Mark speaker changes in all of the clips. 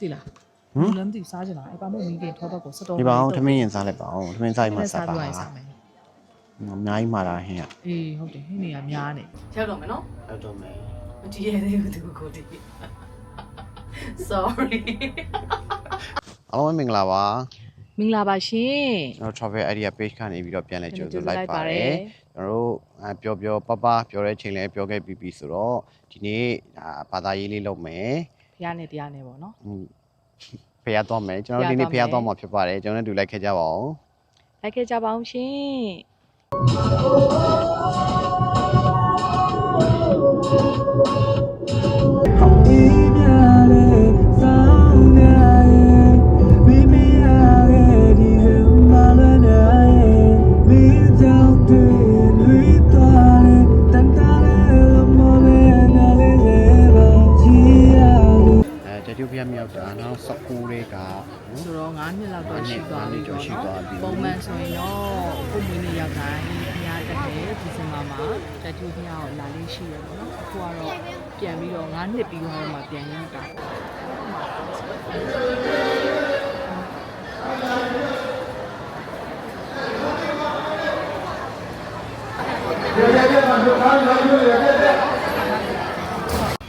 Speaker 1: သိလား
Speaker 2: ဟမ်
Speaker 1: ဘူးလည်းမသိဘူးစားချင်တာအဲ့ပါမို့မိခင်ထောတော့ကိုစတော်
Speaker 2: ဒီပါအောင်ထမင်းရင်စားလိုက်ပါအောင်ထမင်းစားရင်မှ
Speaker 1: စား
Speaker 2: စားပါ
Speaker 1: ပြီးရင်စားမယ်
Speaker 2: အများကြီးမှာတာဟင်းရ
Speaker 1: အေးဟုတ်တယ်ဟင်းနေရများနေရောက်တော့မယ်နော်
Speaker 2: ဟုတ်တော့မယ်
Speaker 1: မကြည့်ရသေးဘူးသူကိုဒီ sorry
Speaker 2: အားလုံးပဲမင်္ဂလာပါ
Speaker 1: မင်္ဂလာပါရှင်
Speaker 2: ကျွန်တော် travel area page ကနေပြီးတော့ပြန်လဲကြိုဆိုလိုက်
Speaker 1: ကြိုဆိုလိုက်ပါ
Speaker 2: ပါတ
Speaker 1: တယ်
Speaker 2: ယ်ကျွန်တော်တို့အဲပျော်ပျော်ပပပြောတဲ့ချိန်လဲပြောခဲ့ပြီးပြီဆိုတော့ဒီနေ့ဒါဘာသာရေးလေးလုပ်မယ်
Speaker 1: ဖျားနေတရားနေပေါ့နော်
Speaker 2: ဟွန်းဖျားသွားမယ်ကျွန်တော်ဒီနေ့
Speaker 1: ဖ
Speaker 2: ဖျားျား
Speaker 1: သွား
Speaker 2: သွား
Speaker 1: မယ်
Speaker 2: မှာဖြစ်ပါတယ်ကျွန်တော်လည်းတူလိုက်ခဲ့ကြပါအောင်
Speaker 1: လိုက်ခဲ့ကြပါအောင်ရှင်
Speaker 3: တတိယ
Speaker 2: ဖျားမြောက်တာနောက်16လေးက
Speaker 1: ဆိုတော့9နှစ်လောက်တော့ရှိသွားပြီ
Speaker 2: ကျော်
Speaker 1: ပေါ့
Speaker 2: ရှိသွားပြီ
Speaker 1: နော်ပုံမှန်ဆိုရင်တော့ကိုမွေးနေ့ရောက်တိုင်းဖျားတက်တယ်ဒီဇင်ဘာမှာတတူဖျားကိုလာလေးရှိရပေါ့နော်အခုကတော့ပြန်ပြီးတော့9နှစ်ပြီးတော့မှပြန်ရောက်တာ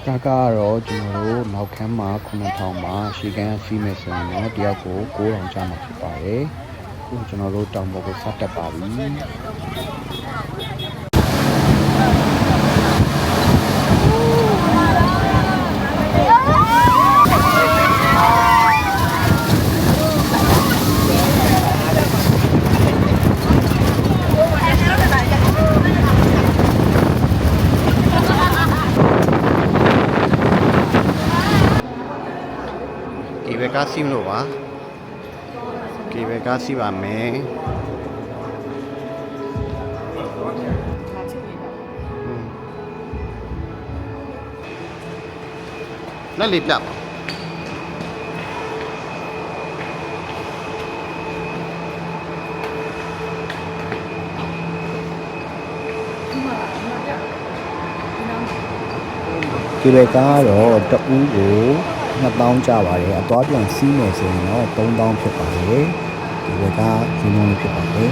Speaker 2: ဒါကတော့ကျွန်တော်တို့နောက်ခန်းမှာ9000မှာရှီကန်စီးမယ်ဆိုရင်တော့တယောက်ကို9000ကျမှာဖြစ်ပါတယ်အခုကျွန်တော်တို့တောင်ပေါ်ကိုစတက်ပါပြီ က်ကစီးမလို့ပါဒီဘက်ကစီးပါမယ်
Speaker 1: လာချစ်နေတာ
Speaker 2: อืมလက်လေးပြပါဒီဘက်ကတော့တအူးကို 2000ကျပါတယ်အသွားပြန်စီးမယ်ဆိုရင်တော့3000ဖြစ်ပါတယ်ဒီဘက်ကဇင်းလုံးလေးဖြစ်ပါတယ်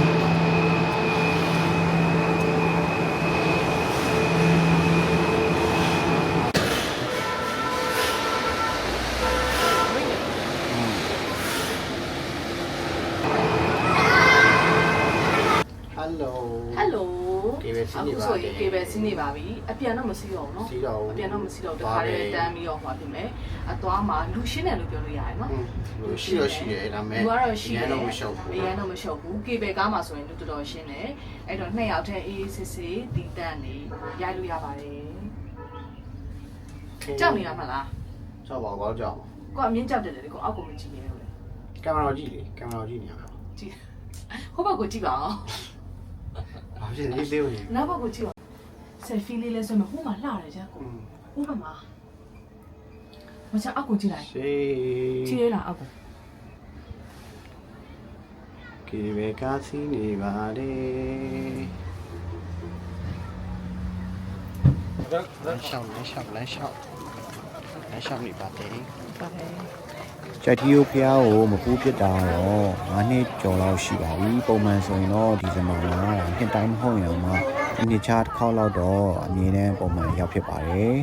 Speaker 2: ဟယ်လို
Speaker 1: ဟယ်လို
Speaker 2: ကေဘယ်စီးနေပါ
Speaker 1: အခုဆို
Speaker 2: လေ
Speaker 1: ရင်ကေဘယ်စီးနေပါပြီအပြန်တော့မစီးတော့ဘူးနော်
Speaker 2: စီးတော့ဘူး
Speaker 1: အပြန်တော့မစီးတော့ဘူးတ
Speaker 2: သွား
Speaker 1: ခါ
Speaker 2: တယ်
Speaker 1: တည်းတန်းပြီးတော့ဟောပြင်မယ်အသွားမှာလူရှင်းတယ်လို့ပြောလို့ရတယ်နော်
Speaker 2: လို့ရှိတော့ရှိတယ်ဒါပေမဲ့
Speaker 1: လူကတော့ရှိတယ်
Speaker 2: အရင်တော့မရှုပ်ဘူး
Speaker 1: အရင်တော့မရှုပ်ဘူးကေဘယ်ကားမှာဆိုရင်လူတော်တော်ရှင်းတယ်အဲ့တော့နှစ်ယောက်တည်းအေးအေးဆေးဆေးတီးတန့်နေရိုက်လို့ရပါတယ်ကြောက်နေတာမလား
Speaker 2: ကြောက်ပါဘောကြောက်
Speaker 1: ကိုကအမြင့်ကြောက်တယ်လေကိုအောက်ကိုမကြည့်နေလို့လေ
Speaker 2: ကင်မရာကြည့်လေကင်မရာကြည့်နေရမှာ
Speaker 1: ကြည့်ဟိုဘက်ကိုကြည့်ပါအောင်
Speaker 2: ဘာဖြစ်လဲသေးဘူးနေ
Speaker 1: နောက်ဘက်ကိုကြည့်ပါဆယ်ဖီလေးလဲဆိုမှဟိုမှာလှတယ်ကြာကိုဟိုဘက်မှာမချအောက်ကိုကြည့်လိုက်
Speaker 2: ရှေ
Speaker 1: ကြည့်းရလားအောက်ကို
Speaker 2: ကေဘယ်ကားစီးနေပါလေလမ်းလျှောက်လမ်းလျှောက်လမ်းလျှောက်လမ်းလျှောက်နေပါတယ်
Speaker 1: ပါတယ်
Speaker 2: ချက်တီယိုဖျားကိုမပူးဖြစ်တာတော့9နှစ်ကျော်လောက်ရှိပါပြီပုံမှန်ဆိုရင်တော့ဒီဇင်ဘာမှာနှစ်တိုင်းမဟုတ်ရင်တော့ဒီနှစ်ချာတစ်ခေါက်လောက်တော့အမြင်နဲ့ပုံမှန်ရောက်ဖြစ်ပါတယ်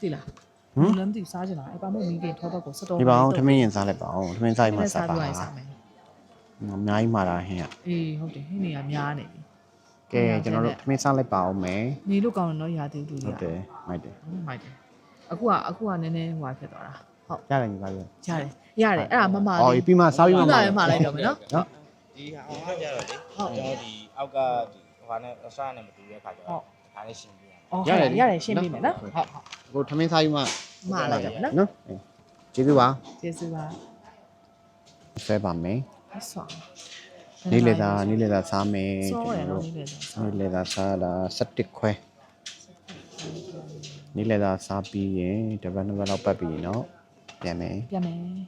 Speaker 1: သိလား
Speaker 2: ဟမ်
Speaker 1: ဘူးလည်းမသိဘူးစားချင်တာအဲ့ပါမို့မိခင်ထောတော့ကိုစတော်
Speaker 2: ဒီပါအောင်ထမင်းရင်စားလိုက်ပါအောင်ထမင်းစားရင်မှစားပါ
Speaker 1: ပြီးရင်စားမယ်
Speaker 2: အများကြီးမှာတာဟင်းရ
Speaker 1: အေးဟုတ်တယ်ဟင်းနေရများနေပြီ
Speaker 2: ကဲကျွန်တော်တို့ထမင်းစားလိုက်ပါအောင်မယ်
Speaker 1: နေလို့ကောင်းတယ်နော်ရာသီဥတု
Speaker 2: ဟု
Speaker 1: တွေက
Speaker 2: တ်တယ်မိုက်တယ်
Speaker 1: ဟုတ်မိုက်တယ်အခုကအခုကနည်းနည်းဟိုဖြစ်သွားတာ ဟုတ်
Speaker 2: ရတယ်ညီပါပြီ
Speaker 1: ရတယ်ရတယ်အဲ့ဒါမမ
Speaker 2: အော်
Speaker 1: လေး
Speaker 2: ပြီးမှစားပြီးမှ
Speaker 1: ပြီးမှလည်းမလိုက်တော့မယ်နော်
Speaker 2: နော်
Speaker 4: ဒီဟာကကြတော့လေကျွန်တော်ဒီအောက်ကဒီဟိုဟာနဲ့အစားနဲ့မတူတဲ့ခါကျတော့ဒါလည်းရှင်းပြရမယ်
Speaker 1: အော်ဟုတ်ရတယ်ရှင်းပြမယ်နော်ဟုတ်ဟုတ်
Speaker 2: ကိုထမင်းစားပြီးမှ
Speaker 1: မလိုက်တော့မယ်နော်
Speaker 2: နော်ကျေးဇူးပါ
Speaker 1: ကျေးဇူးပါ
Speaker 2: ဆွဲပါမယ်
Speaker 1: အဆော
Speaker 2: နေ့လေသာနေ့လေသာစားမယ်
Speaker 1: စောရ
Speaker 2: ကျွန်
Speaker 1: နော်
Speaker 2: တော်
Speaker 1: နေ့လေသာ
Speaker 2: နေ့လေသာစားတာ17ခွဲနေ့လေသာစားပြီးရင်တပတ်နှစ်ပတ်လောက်ပတ်ပြီးနော် ပြန်မယ်
Speaker 1: ပြန်မယ်
Speaker 3: အဲဒီ